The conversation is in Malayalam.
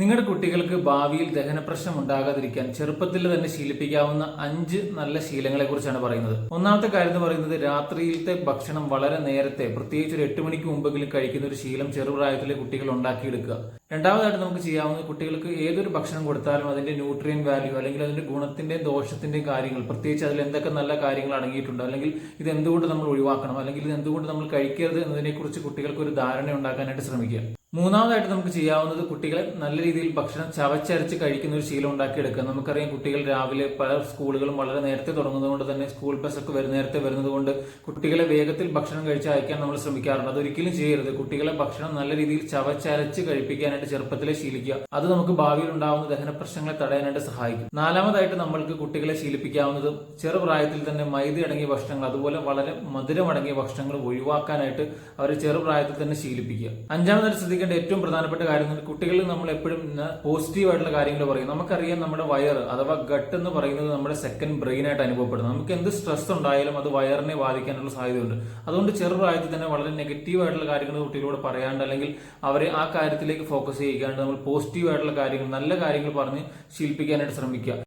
നിങ്ങളുടെ കുട്ടികൾക്ക് ഭാവിയിൽ ദഹന പ്രശ്നം ഉണ്ടാകാതിരിക്കാൻ ചെറുപ്പത്തിൽ തന്നെ ശീലിപ്പിക്കാവുന്ന അഞ്ച് നല്ല ശീലങ്ങളെ കുറിച്ചാണ് പറയുന്നത്. ഒന്നാമത്തെ കാര്യം എന്ന് പറയുന്നത് രാത്രിയിലത്തെ ഭക്ഷണം വളരെ നേരത്തെ പ്രത്യേകിച്ച് ഒരു എട്ട് മണിക്ക് മുമ്പെങ്കിലും കഴിക്കുന്ന ഒരു ശീലം ചെറുപ്രായത്തിലെ കുട്ടികൾ ഉണ്ടാക്കിയെടുക്കുക. രണ്ടാമതായിട്ട് നമുക്ക് ചെയ്യാവുന്നത് കുട്ടികൾക്ക് ഏതൊരു ഭക്ഷണം കൊടുത്താലും അതിന്റെ ന്യൂട്രിയൻ വാല്യൂ അല്ലെങ്കിൽ അതിന്റെ ഗുണത്തിന്റെയും ദോഷത്തിന്റെയും കാര്യങ്ങൾ പ്രത്യേകിച്ച് അതിൽ എന്തൊക്കെ നല്ല കാര്യങ്ങൾ അടങ്ങിയിട്ടുണ്ട് അല്ലെങ്കിൽ ഇത് എന്തുകൊണ്ട് നമ്മൾ ഒഴിവാക്കണം അല്ലെങ്കിൽ ഇത് എന്തുകൊണ്ട് നമ്മൾ കഴിക്കരുത് എന്നതിനെക്കുറിച്ച് കുട്ടികൾക്ക് ഒരു ധാരണ ഉണ്ടാക്കാനായിട്ട് ശ്രമിക്കുക. മൂന്നാമതായിട്ട് നമുക്ക് ചെയ്യാവുന്നത് കുട്ടികളെ നല്ല രീതിയിൽ ഭക്ഷണം ചവച്ചരച്ച് കഴിക്കുന്ന ഒരു ശീലം ഉണ്ടാക്കിയെടുക്കുക. നമുക്കറിയാം കുട്ടികൾ രാവിലെ പല സ്കൂളുകളും വളരെ നേരത്തെ തുടങ്ങുന്നതുകൊണ്ട് തന്നെ സ്കൂൾ ബസ് ഒക്കെ വരും നേരത്തെ വരുന്നത് കൊണ്ട് കുട്ടികളെ വേഗത്തിൽ ഭക്ഷണം കഴിച്ച് അയക്കാൻ നമ്മൾ ശ്രമിക്കാറുണ്ട്. അതൊരിക്കലും ചെയ്യരുത്. കുട്ടികളെ ഭക്ഷണം നല്ല രീതിയിൽ ചവച്ചരച്ച് കഴിപ്പിക്കാനായിട്ട് ചെറുപ്പത്തിലെ ശീലിക്കുക. അത് നമുക്ക് ഭാവിയിൽ ഉണ്ടാവുന്ന ദഹന പ്രശ്നങ്ങളെ തടയാനായിട്ട് സഹായിക്കും. നാലാമതായിട്ട് നമ്മൾക്ക് കുട്ടികളെ ശീലിപ്പിക്കാവുന്നത് ചെറുപ്രായത്തിൽ തന്നെ മൈദ അടങ്ങിയ ഭക്ഷണങ്ങൾ അതുപോലെ വളരെ മധുരമടങ്ങിയ ഭക്ഷണങ്ങൾ ഒഴിവാക്കാനായിട്ട് അവരെ ചെറുപ്രായത്തിൽ തന്നെ ശീലിപ്പിക്കുക. അഞ്ചാമതായിട്ട് ശ്രദ്ധിക്കേണ്ട ഏറ്റവും പ്രധാനപ്പെട്ട കാര്യം കുട്ടികളിൽ നമ്മൾ എപ്പോഴും പോസിറ്റീവ് ആയിട്ടുള്ള കാര്യങ്ങൾ പറയും. നമുക്കറിയാം നമ്മുടെ വയർ അഥവാ ഗട്ട് എന്ന് പറയുന്നത് നമ്മുടെ സെക്കൻഡ് ബ്രെയിൻ ആയിട്ട് അനുഭവപ്പെടുന്നത് നമുക്ക് എന്ത് സ്ട്രെസ് ഉണ്ടായാലും അത് വയറിനെ ബാധിക്കാനുള്ള സാധ്യതയുണ്ട്. അതുകൊണ്ട് ചെറുപ്രായത്തിൽ തന്നെ വളരെ നെഗറ്റീവ് ആയിട്ടുള്ള കാര്യങ്ങൾ കുട്ടികളോട് പറയാണ്ട് അല്ലെങ്കിൽ അവരെ ആ കാര്യത്തിലേക്ക് ഫോക്കസ് ചെയ്യിക്കാണ്ട് നമ്മൾ പോസിറ്റീവ് ആയിട്ടുള്ള കാര്യങ്ങൾ നല്ല കാര്യങ്ങൾ പറഞ്ഞ് ശീലിപ്പിക്കാനായിട്ട് ശ്രമിക്കുക.